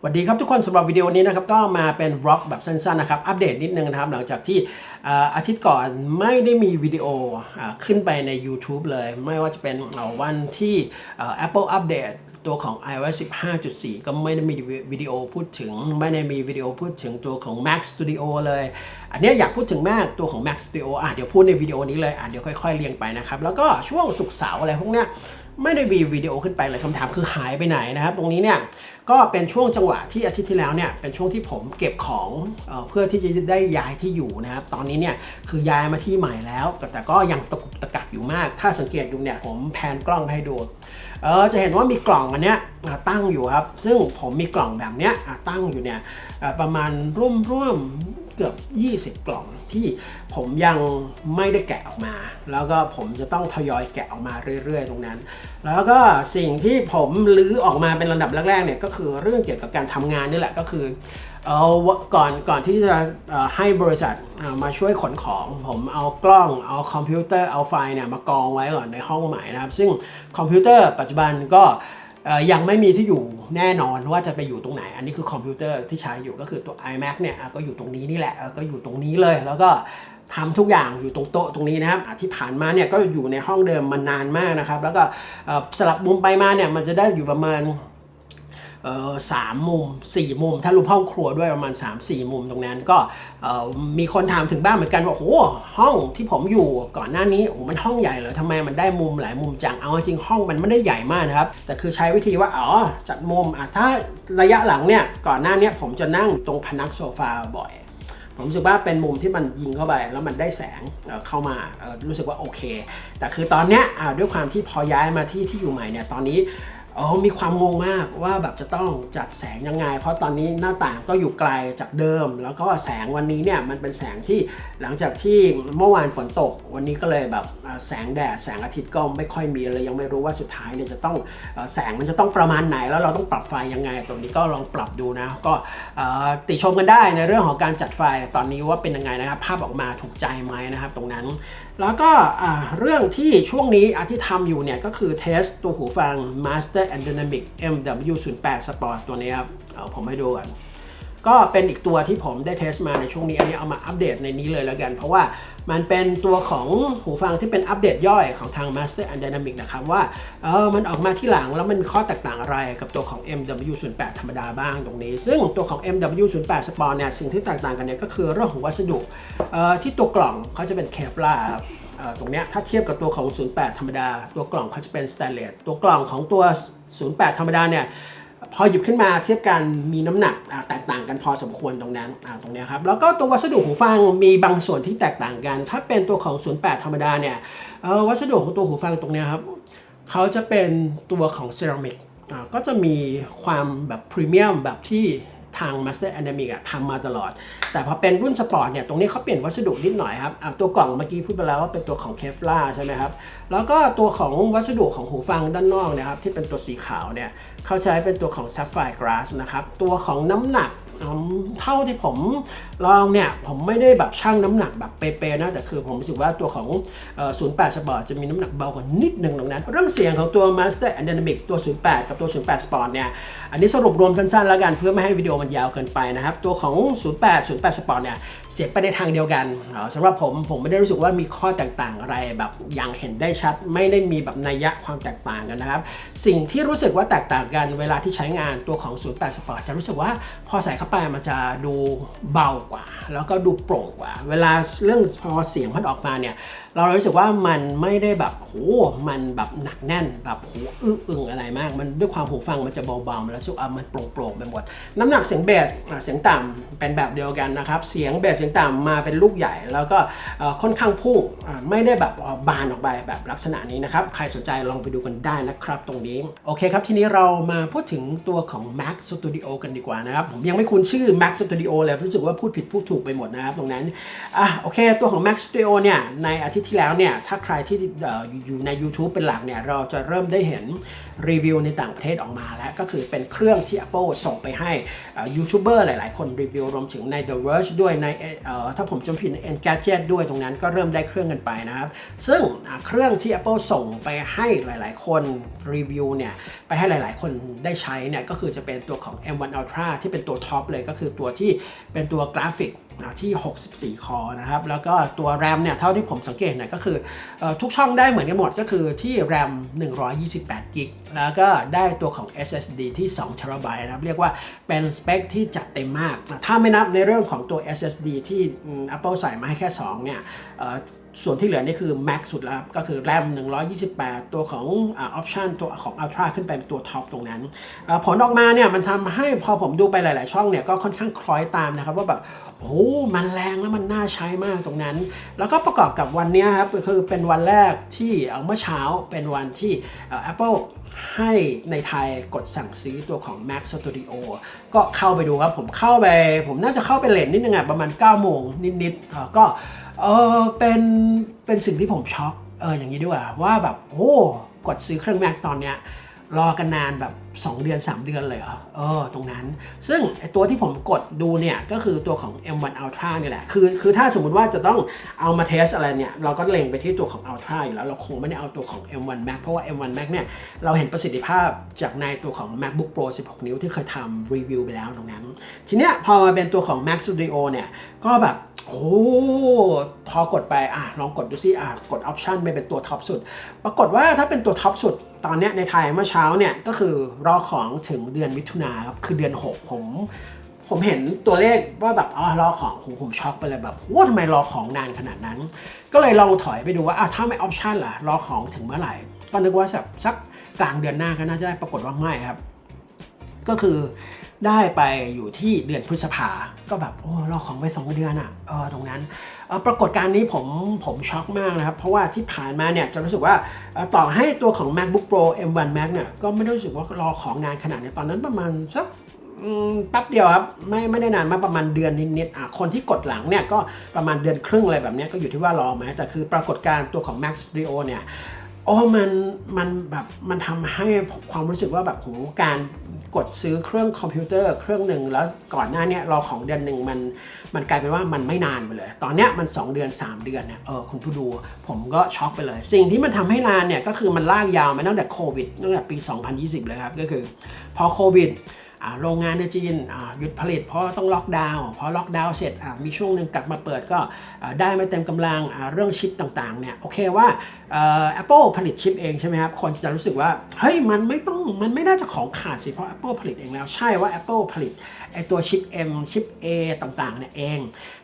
สวัสดีครับทุกคนสำหรับวิดีโอนี้นะครับก็มาเป็นบล็อกแบบสั้นๆนะครับอัปเดตนิดนึงนะครับหลังจากที่อาทิตย์ก่อนไม่ได้มีวิดีโออขึ้นไปใน YouTube เลย ไม่ว่าจะเป็นเอ่อวันที่เอ่อ Apple อัปเดตตัวของ iOS 15.4 ก็ไม่ได้มีวิดีโอพูดถึง ไม่ได้มีวิดีโอพูดถึงตัวของ Mac Studio เลย อันนี้อยากพูดถึงมากตัวของ Mac Studio อะเดี๋ยวพูดในวิดีโอนี้เลยอะเดี๋ยวค่อยๆเรียงไปนะครับ แล้วก็ช่วงศุกเสาร์อะไรพวกเนี้ย ไม่ได้มีวิดีโอขึ้นไปเลยคำถามคือหายไปไหนนะครับ ตรงนี้เนี่ยก็เป็นช่วงจังหวะที่อาทิตย์ที่แล้วเนี่ยเป็นช่วงที่ผมเก็บของเออเพื่อที่จะได้ย้ายที่อยู่นะครับ ตอนนี้เนี่ยคือย้ายมาที่ใหม่แล้ว แต่ก็ยังตะกุกตะกักอยู่มาก ถ้าสังเกตดูเนี่ยผมแพนกล้องให้ดูเออจะเห็นว่ามีกล่องอันเนี้ยตั้งอยู่ครับ ซึ่งผมมีกล่องแบบเนี้ยตั้งอยู่เนี่ยประมาณร่วมร่วม เกือบ 20 กล่องที่ผมยังไม่ได้แกะออกมา แล้วก็ผมจะต้องทยอยแกะออกมาเรื่อยๆ ตรงนั้น แล้วก็สิ่งที่ผมลื้อออกมาเป็นระดับแรกๆเนี่ยก็คือเรื่องเกี่ยวกับการทำงานนี่แหละก็คือเอาก่อนก่อนที่จะให้บริษัทมาช่วยขนของ ผมเอากล้องเอาคอมพิวเตอร์เอาไฟล์เนี่ยมากองไว้ก่อนในห้องใหม่นะครับ ซึ่งคอมพิวเตอร์ปัจจุบันก็ ยังไม่มีที่อยู่แน่นอนว่าจะไปอยู่ตรงไหน อันนี้คือคอมพิวเตอร์ที่ใช้อยู่ก็คือตัว iMac เนี่ยก็อยู่ตรงนี้นี่แหละก็อยู่ตรงนี้เลย แล้วก็ทำทุกอย่างอยู่ตรงโต๊ะตรงนี้นะครับที่ผ่านมาเนี่ยก็อยู่ในห้องเดิมมานานมากนะครับ แล้วก็สลับมุมไปมาเนี่ยมันจะได้อยู่ประมาณ สามมุมสี่มุม ถ้ารวมห้องครัวด้วยประมาณ 3 4 มุมตรงนั้นก็มีคนถามถึงบ้างเหมือนกันว่าโอ้ห้องที่ผมอยู่ก่อนหน้านี้โอ้มันห้องใหญ่เหรอทำไมมันได้มุมหลายมุมจังเอาจริงห้องมันไม่ได้ใหญ่มากนะครับ แต่คือใช้วิธีว่าอ๋อจัดมุมอะถ้าระยะหลังเนี่ยก่อนหน้านี้ผมจะนั่งตรงพนักโซฟาบ่อยผมรู้สึกว่าเป็นมุมที่มันยิงเข้าไปแล้วมันได้แสงเข้ามารู้สึกว่าโอเค แต่คือตอนเนี้ยด้วยความที่พอย้ายมาที่ที่อยู่ใหม่เนี่ยตอนนี้ ออมีความงงมากว่าแบบจะต้องจัดแสงยังไง เพราะตอนนี้หน้าต่างก็อยู่ไกลจากเดิม แล้วก็แสงวันนี้เนี่ยมันเป็นแสงที่หลังจากที่เมื่อวานฝนตก วันนี้ก็เลยแบบแสงแดดแสงอาทิตย์ก็ไม่ค่อยมีเลยยังไม่รู้ว่าสุดท้ายเนี่ยจะต้องแสงมันจะต้องประมาณไหน แล้วเราต้องปรับไฟยังไง ตรงนี้ก็ลองปรับดูนะ ก็ติชมกันได้ในเรื่องของการจัดไฟตอนนี้ว่าเป็นยังไงนะครับ ภาพออกมาถูกใจไหมนะครับ ตรงนั้น แล้วก็เรื่องที่ช่วงนี้อาที่ทำอยู่เนี่ย ก็คือเทสตัวหูฟัง Master and Dynamic MW08 Sport ตัวนี้ครับ เอาผมให้ดูก่อน ก็เป็นอีกตัวที่ผมได้เทสมาในช่วงนี้ อันนี้เอามาอัปเดตในนี้เลยแล้วกัน เพราะว่ามันเป็นตัวของหูฟังที่เป็นอัปเดตย่อยของทาง Master and Dynamic นะครับว่าเออมันออกมาที่หลังแล้วมันมีข้อแตกต่างอะไรกับตัวของ MW08 ธรรมดาบ้างตรงนี้ ซึ่งตัวของ MW08 Sport เนี่ยสิ่งที่แตกต่างกันเนี่ยก็คือเรื่องของวัสดุเอ่อที่ตัวกล่องเขาจะเป็นเคฟลาครับตรงนี้ถ้าเทียบกับตัวของ 08 ธรรมดา ตัวกล่องเขาจะเป็นสแตนเลสตัวกล่องของตัว 08 ธรรมดาเนี่ย พอหยิบขึ้นมาเทียบกันมีน้ำหนักแตกต่างกันพอสมควรตรงนั้นตรงเนี้ยครับแล้วก็ตัววัสดุหูฟังมีบางส่วนที่แตกต่างกัน ถ้าเป็นตัวของ 08 ธรรมดาเนี่ยวัสดุของตัวหูฟังตรงเนี้ยครับเขาจะเป็นตัวของเซรามิกก็จะมีความแบบพรีเมียมแบบที่ ทาง Master a n a m i c อะทำมาตลอด แต่พอเป็นรุ่นสปอร์ตเนี่ยตรงนี้เขาเปลี่ยนวัสดุนิดหน่อยครับตัวกล่องเมื่อกี้พูดไปแล้วว่าเป็นตัวของเคฟลาใช่ไหมครับ แล้วก็ตัวของวัสดุของหูฟังด้านนอกนะครับที่เป็นตัวสีขาวเนี่ยเขาใช้เป็นตัวของ Sapphire Glass นะครับตัวของน้ำหนัก เท่าที่ผมลองเนี่ย ผมไม่ได้แบบชั่งน้ำหนักแบบเป๊ะๆนะ แต่คือผมรู้สึกว่าตัวของ 08 Sport จะมีน้ำหนักเบากว่านิดนึงตรงนั้น เรื่องเสียงของตัว Master and Dynamic ตัว 08 กับตัว 08 Sport เนี่ย อันนี้สรุปรวมสั้นๆ แล้วกันเพื่อไม่ให้วิดีโอมันยาวเกินไปนะครับ ตัวของ 08 08 Sport เนี่ย เสียงไปในทางเดียวกันสำหรับผมผมไม่ได้รู้สึกว่ามีข้อแตกต่างอะไรแบบอย่างเห็นได้ชัด ไม่ได้มีแบบนัยยะความแตกต่างกันนะครับ สิ่งที่รู้สึกว่าแตกต่างกันเวลาที่ใช้งานตัวของ 08 Sport จะรู้สึกว่าพอใส่เข้าไปมันจะดูเบากว่า แล้วก็ดูโปร่งกว่า เวลาเรื่องพอเสียงมันออกมาเนี่ยเรารู้สึกว่ามันไม่ได้แบบโหมันแบบหนักแน่นแบบโหอื้ออึงอะไรมาก มันด้วยความหูฟังมันจะเบาๆ มันแล้วสึกอะมันโปร่งๆไปหมดน้ำหนักเสียงเบสเสียงต่ำเป็นแบบเดียวกันนะครับ เสียงเบสเสียงต่ำมาเป็นลูกใหญ่ แล้วก็ค่อนข้างพุ่งไม่ได้แบบบานออกไปแบบลักษณะนี้นะครับ ใครสนใจลองไปดูกันได้นะครับตรงนี้ โอเคครับ ทีนี้เรามาพูดถึงตัวของ Mac Studio กันดีกว่านะครับ ผมยังไม่คุยคุ้นชื่อ Mac Studio เลยรู้สึกว่าพูดผิดพูดถูกไปหมดนะครับตรงนั้นอะโอเค ตัวของ Mac Studio เนี่ยในอาทิตย์ที่แล้วเนี่ยถ้าใครที่ออยู่ใน YouTube เป็นหลักเนี่ยเราจะเริ่มได้เห็นรีวิวในต่างประเทศออกมาแล้ว ก็คือเป็นเครื่องที่ Apple ส่งไปให้ยูทูบเบอร์หลาย ๆ คนรีวิวรวมถึงใน The Verge ด้วยในถ้าผมจำผิดใน Engadget ด้วยตรงนั้นก็เริ่มได้เครื่องกันไปนะครับ ซึ่งเครื่องที่ Apple ส่งไปให้หลาย ๆ คนรีวิวเนี่ยไปให้หลาย ๆ คนได้ใช้เนี่ยก็คือจะเป็นตัวของ M1 Ultra ที่เป็นตัวท็อปเลยก็คือตัวที่เป็นตัวกราฟิก ที่ 64 คอนะครับ แล้วก็ตัว RAM เนี่ยเท่าที่ผมสังเกตเนี่ยก็คืออทุกช่องได้เหมือนกันหมดก็คือที่ RAM 128กิกแล้วก็ได้ตัวของ SSD ที่2 t b นะครับ เรียกว่าเป็นสเปคที่จัดเต็มมากนะถ้าไม่นับในเรื่องของตัว SSD ที่ Apple ใส่มาให้แค่ 2 เนี่ย ส่วนที่เหลือนี่คือ Max สุดแล้วครับก็คือ RAM 128 ตัวของออปชันตัวของ Ultra ขึ้นไปเป็นตัวท็อปตรงนั้น ผลออกมาเนี่ยมันทำให้พอผมดูไปหลาย ๆ ช่องเนี่ยก็ค่อนข้างคล้อยตามนะครับ ว่าแบบโอ้มันแรงแล้วมันน่าใช้มากตรงนั้น แล้วก็ประกอบกับวันนี้ครับคือเป็นวันแรกที่เมื่อเช้าเป็นวันที่เอ่อ Apple ให้ในไทยกดสั่งซื้อตัวของ Mac Studio ก็เข้าไปดูครับผมเข้าไป ผมน่าจะเข้าไปเล่นนิดนึงอะประมาณ9โมงนิดๆก็เออเป็นเป็นสิ่งที่ผมช็อกเอออย่างนี้ดีกว่าว่าแบบโอ้กดซื้อเครื่องแม็กตอนเนี้ย รอกันนานแบบ 2 เดือน 3 เดือนเลยเหรอเออตรงนั้น ซึ่งตัวที่ผมกดดูเนี่ยก็คือตัวของ M1 Ultra เนี่ยแหละ คือคือถ้าสมมุติว่าจะต้องเอามาเทสอะไรเนี่ย เราก็เล็งไปที่ตัวของ Ultra อยู่แล้ว เราคงไม่ได้เอาตัวของ M1 Max เพราะว่า M1 Max เนี่ย เราเห็นประสิทธิภาพจากในตัวของ MacBook Pro 16 นิ้วที่เคยทำรีวิวไปแล้วตรงนั้น ทีเนี้ยพอมาเป็นตัวของ Mac Studio เนี่ย ก็แบบโอ้พอกดไปอะลองกดดูซิอะกดออปชันไปเป็นตัวท็อปสุด ปรากฏว่าถ้าเป็นตัวท็อปสุด ตอนนี้ในไทยเมื่อเช้าเนี่ยก็คือรอของถึงเดือนมิถุนาครับคือเดือน 6 ผมผมเห็นตัวเลขว่าแบบอ๋อรอของผมผมช็อกไปเลยแบบว่าทำไมรอของนานขนาดนั้น ก็เลยลองถอยไปดูว่าอะถ้าไม่ออปชันล่ะรอของถึงเมื่อไหร่ก็นึกว่าแบบสักกลางเดือนหน้าก็น่าจะได้ปรากฏว่าไม่ครับ ก็คือ ได้ไปอยู่ที่เดือนพฤษภา ก็แบบโอ้รอของไป2เดือนอะ่ะเออตรงนั้นปรากฏการณ์นี้ผมผมช็อกมากนะครับ เพราะว่าที่ผ่านมาเนี่ยจะรู้สึกว่าต่อให้ตัวของ MacBook Pro M1 Max เนี่ยก็ไม่ได้รู้สึกว่ารอของนานขนาดนี้ตอนนั้นประมาณสักอืมแป๊บเดียวครับไม่ไม่ได้นานมากประมาณเดือนนิดๆอะคนที่กดหลังเนี่ยก็ประมาณเดือนครึ่งอะไรแบบนี้ก็อยู่ที่ว่ารอไหมแต่คือปรากฏการณ์ตัวของ Mac Studio เนี่ย โอ้มันมันแบบมันทำให้ความรู้สึกว่าแบบโหการกดซื้อเครื่องคอมพิวเตอร์เครื่องหนึ่งแล้วก่อนหน้าเนี้ยรอของเดือนหนึ่งมันมันกลายเป็นว่ามันไม่นานไปเลย ตอนเนี้ยมัน 2 เดือน 3 เดือนเนี่ยเออคุณผู้ดูผมก็ช็อกไปเลย สิ่งที่มันทำให้นานเนี่ยก็คือมันลากยาวมาตั้งแต่โควิดตั้งแต่ปี 2020 เลยครับ ก็คือพอโควิด โรงงานในจีนหยุดผลิตเพราะต้องล็อกดาวน์พอล็อกดาวน์เสร็จมีช่วงหนึ่งกลับมาเปิดก็ได้ไม่เต็มกำลังเรื่องชิปต่างๆเนี่ยโอเคว่าเอ่อ Apple ผลิตชิปเองใช่ไหมครับคนจะรู้สึกว่าเฮ้ยมันไม่ต้องมันไม่น่าจะของขาดสิเพราะ Apple ผลิตเองแล้วใช่ว่า Apple ผลิตไอตัวชิป M ชิป A ต่างๆเนี่ยเอง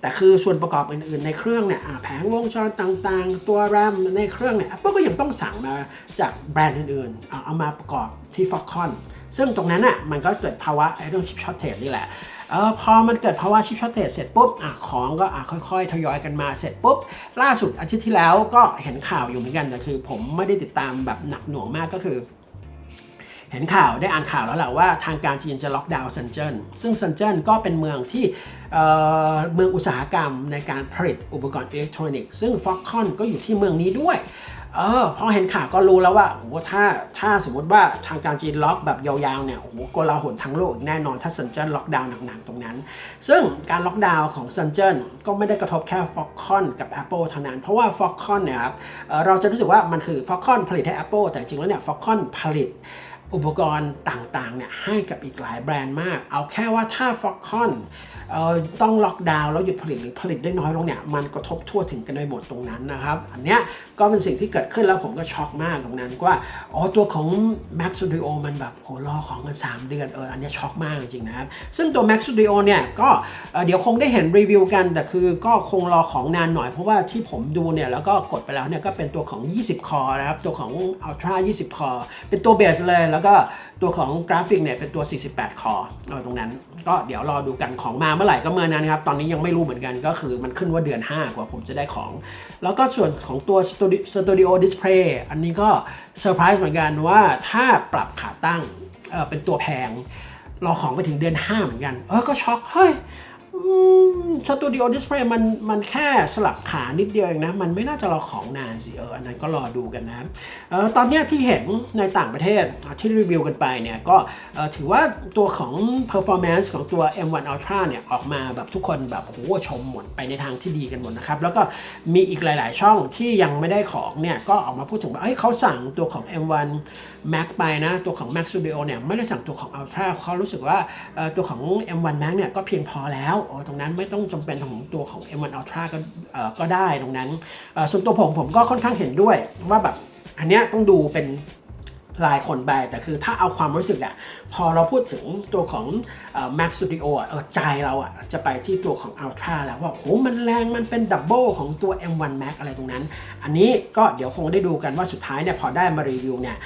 แต่คือส่วนประกอบอื่นๆในเครื่องเนี่ยแผงวงจรต่างๆ ตัว RAM ในเครื่องเนี่ย Apple ก็ยังต้องสั่งมาจากแบรนด์อื่นๆเอาเอามาประกอบที่ Foxconn ซึ่งตรงนั้นอะมันก็เกิดภาวะไอ้เรื่องชิปช็อตเทจนี่แหละเออพอมันเกิดภาวะชิปช็อตเทจเสร็จปุ๊บอะของก็อะค่อยๆ ทยอยกันมาเสร็จปุ๊บ ล่าสุดอาทิตย์ที่แล้วก็เห็นข่าวอยู่เหมือนกันแต่คือ ผมไม่ได้ติดตามแบบหนักหน่วงมากก็คือ เห็นข่าวได้อ่านข่าวแล้วแหละว่าทางการจีนจะล็อกดาวน์ซันเจิ้นซึ่งซันเจิ้นก็เป็นเมืองที่เออเมืองอุตสาหกรรมในการผลิตอุปกรณ์อิเล็กทรอนิกส์ซึ่งฟ็อกคอนก็อยู่ที่เมืองนี้ด้วย เออพอเห็นข่าวก็รู้แล้วว่าโอ้ถ้าถ้าสมมติว่าทางการจีนล็อกแบบยาวๆเนี่ยโอ้โหกลาหลทั้งโลกอีกแน่นอน ถ้าซันเจิ้นล็อกดาวน์หนักๆตรงนั้น ซึ่งการล็อกดาวน์ของซันเจิ้นก็ไม่ได้กระทบแค่ฟ็อกคอนกับ Apple เท่านั้น เพราะว่าฟ็อกคอนเนี่ยครับเออเราจะรู้สึกว่ามันคือฟ็อกคอนผลิตให้ Apple แต่จริงๆแล้วเนี่ยฟ็อกคอนผลิต อุปกรณ์ต่างๆเนี่ยให้กับอีกหลายแบรนด์มาก เอาแค่ว่าถ้า Foxconn เอ่อต้องล็อกดาวน์แล้วหยุดผลิตหรือผลิตได้น้อยลงเนี่ยมันกระทบทั่วถึงกันไปหมดตรงนั้นนะครับ อันเนี้ยก็เป็นสิ่งที่เกิดขึ้นแล้วผมก็ช็อกมากตรงนั้นว่าอ๋อตัวของ Mac Studio มันแบบโหรอของกัน 3 เดือนเอออันเนี้ยช็อกมากจริงๆนะครับ ซึ่งตัว Mac Studio เนี่ยก็เอ่อเดี๋ยวคงได้เห็นรีวิวกัน แต่คือก็คงรอของนานหน่อยเพราะว่าที่ผมดูเนี่ยแล้วก็กดไปแล้วเนี่ยก็เป็นตัวของ 20 คอนะครับตัวของ Ultra 20 คอเป็นตัวเบสเลยแล้วก็ตัวของกราฟิกเนี่ยเป็นตัว 48คอเอตรงนั้น ก็เดี๋ยวรอดูกันของมาเมื่อไหร่ก็เมื่อนั้นครับตอนนี้ยังไม่รู้เหมือนกันก็คือมันขึ้นว่าเดือน 5 กว่าผมจะได้ของ แล้วก็ส่วนของตัว Studio Studio Display อันนี้ก็เซอร์ไพรส์เหมือนกันว่าถ้าปรับขาตั้งเเป็นตัวแพงรอของไปถึงเดือน 5 เหมือนกัน เออก็ช็อกเฮ้ย สตูดิโอดิสเพลย์มันมันแค่สลับขานิดเดียวเองนะ มันไม่น่าจะรอของนานสิเอออันนั้นก็รอดูกันนะเออตอนนี้ที่เห็นในต่างประเทศที่รีวิวกันไปเนี่ย ก็ถือว่าตัวของ performance ของตัว M1 Ultra เนี่ยออกมาแบบทุกคนแบบโอ้ชมหมดไปในทางที่ดีกันหมดนะครับ แล้วก็มีอีกหลาย ๆ ช่องที่ยังไม่ได้ของเนี่ย ก็ออกมาพูดถึงว่าเอ้ยเขาสั่งตัวของ M1 Max ไปนะ ตัวของ Max Studio เนี่ยไม่ได้สั่งตัวของ Ultra เขารู้สึกว่าตัวของ M1 Max เนี่ยก็เพียงพอแล้วอ๋อตรงนั้นไม่ต้องจำเป็นของตัวของ M1 Ultra ก็เอ่อก็ได้ตรงนั้นส่วนตัวผมผมก็ค่อนข้างเห็นด้วยว่าแบบอันเนี้ยต้องดูเป็น ลายคนไปแต่คือถ้าเอาความรู้สึกอะพอเราพูดถึงตัวของ Mac Studio อะใจเราอะจะไปที่ตัวของ Ultra แล้วว่าโหมันแรงมันเป็นดับเบิลของตัว M1 Max อะไรตรงนั้น อันนี้ก็เดี๋ยวคงได้ดูกันว่าสุดท้ายเนี่ยพอได้มารีวิวเนี่ย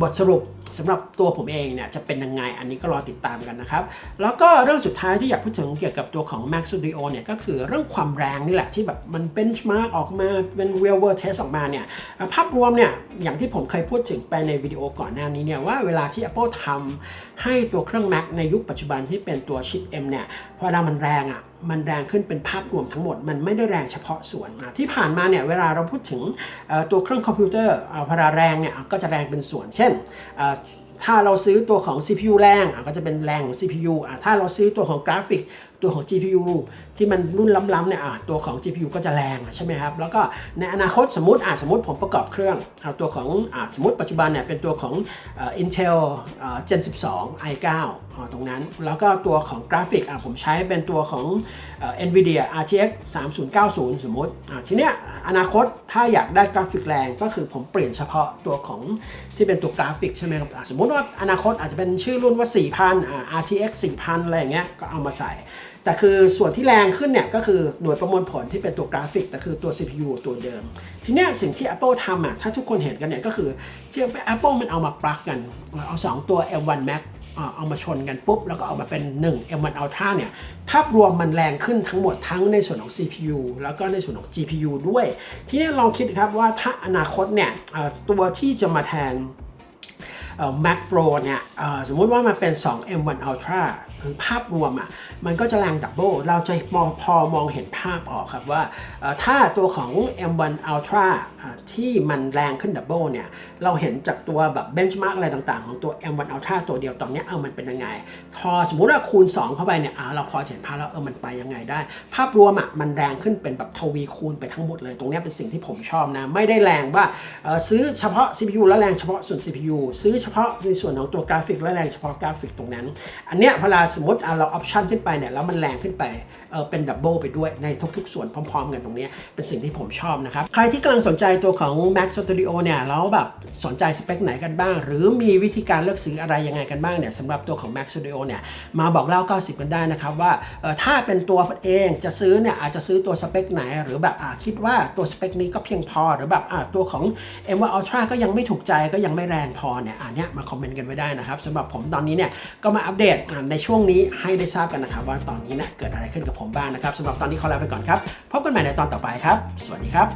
บทสรุปสำหรับตัวผมเองเนี่ยจะเป็นยังไงอันนี้ก็รอติดตามกันนะครับ แล้วก็เรื่องสุดท้ายที่อยากพูดถึงเกี่ยวกับตัวของ Mac Studio เนี่ยก็คือเรื่องความแรงนี่แหละที่แบบมัน benchmark ออกมาเป็น real world test ออกมาเนี่ยภาพรวมเนี่ยอย่างที่ผมเคยพูดถึงไปในวิดีโอก่อนหน้านี้เนี่ยว่าเวลาที่ Apple ทำให้ตัวเครื่อง Mac ในยุคปัจจุบันที่เป็นตัวชิป M เนี่ยพอเวลามันแรงอะมันแรงขึ้นเป็นภาพรวมทั้งหมด มันไม่ได้แรงเฉพาะส่วนอะที่ผ่านมาเนี่ยเวลาเราพูดถึงตัวเครื่องคอมพิวเตอร์พอเวลาแรงเนี่ยก็จะแรงเป็นส่วน เช่นถ้าเราซื้อตัวของ CPU แรงอะก็จะเป็นแรงของ CPU อะถ้าเราซื้อตัวของกราฟิก ตัวของ GPU ที่มันรุ่นล้ำๆเนี่ยอะตัวของ GPU ก็จะแรงใช่ไหมครับ แล้วก็ในอนาคตสมมติอะสมมติผมประกอบเครื่องเอาตัวของอะสมมติปัจจุบันเนี่ยเป็นตัวของอ Intel เอ่อ Gen 12 i9 ตรงนั้น แล้วก็ตัวของกราฟิกอะผมใช้เป็นตัวของอ NVIDIA RTX 3090 สมมติอะทีเนี้ยอนาคตถ้าอยากได้กราฟิกแรงก็คือผมเปลี่ยนเฉพาะตัวของที่เป็นตัวกราฟิกใช่ไหมครับสมมติว่าอนาคตอาจจะเป็นชื่อรุ่นว่า 4,000อะ RTX 4,000 อะไรอย่างเงี้ยก็เอามาใส่ แต่คือส่วนที่แรงขึ้นเนี่ยก็คือหน่วยประมวลผลที่เป็นตัวกราฟิก แต่คือตัว CPU ตัวเดิม ทีเนี้ยสิ่งที่ Apple ทำอะถ้าทุกคนเห็นกันเนี่ยก็คือที่ Apple มันเอามาปลักกัน เอา 2 ตัว M1 Max เอามาชนกันปุ๊บ แล้วก็เอามาเป็น 1 M1 Ultra เนี่ย ภาพรวมมันแรงขึ้นทั้งหมดทั้งในส่วนของ CPU แล้วก็ในส่วนของ GPU ด้วย ทีนี้ลองคิดครับว่าถ้าอนาคตเนี่ยตัวที่จะมาแทน Mac Pro เนี่ยสมมุติว่ามันเป็น 2 M1 Ultra ภาพรวมอะมันก็จะแรงดับเบิลเราจะมองพอมองเห็นภาพออกครับว่าถ้าตัวของ M1 Ultra ที่มันแรงขึ้นดับเบิลเนี่ยเราเห็นจากตัวแบบเบนช์มาร์กอะไรต่างๆ ของตัว M1 Ultra ตัวเดียวตอนนี้เออมันเป็นยังไงพอสมมุติว่าคูณ 2 เข้าไปเนี่ยเราพอเห็นภาพแล้วเออมันไปยังไงได้ ภาพรวมอะมันแรงขึ้นเป็นแบบทวีคูณไปทั้งหมดเลย ตรงนี้เป็นสิ่งที่ผมชอบนะ ไม่ได้แรงว่าซื้อเฉพาะ CPU แล้วแรงเฉพาะส่วน CPU ซื้อเฉพาะในส่วนของตัวกราฟิกและแรงเฉพาะกราฟิกตรงนั้น อันเนี้ยเวลาสมมติเราออปชันขึ้นไปเนี่ยแล้วมันแรงขึ้นไปเออเป็นดับเบิลไปด้วยในทุกๆ ส่วนพร้อม ๆ กันตรงนี้เป็นสิ่งที่ผมชอบนะครับ ใครที่กำลังสนใจตัวของ Mac Studio เนี่ยแล้วแบบสนใจสเปคไหนกันบ้าง หรือมีวิธีการเลือกซื้ออะไรยังไงกันบ้างเนี่ยสำหรับตัวของ Mac Studio เนี่ยมาบอกเล่า 90 กันได้นะครับว่าเออถ้าเป็นตัวเองจะซื้อเนี่ยอาจจะซื้อตัวสเปคไหน หรือแบบคิดว่าตัวสเปคนี้ก็เพียงพอหรือแบบตัวของ M1 Ultra ก็ยังไม่ถูกใจก็ยังไม่แรงพอเนี่ยอันเนี้ยมาคอมเมนต์กันไว้ได้นะครับสำหรับผมตอนนี้เนี่ยก็มาอัปเดตในช่วงนี้ให้ได้ทราบกันนะครับ ว่าตอนนี้นะเกิดอะไรขึ้นกับผมบ้างนะครับสำหรับตอนนี้ขอลาไปก่อนครับพบกันใหม่ในตอนต่อไปครับ สวัสดีครับ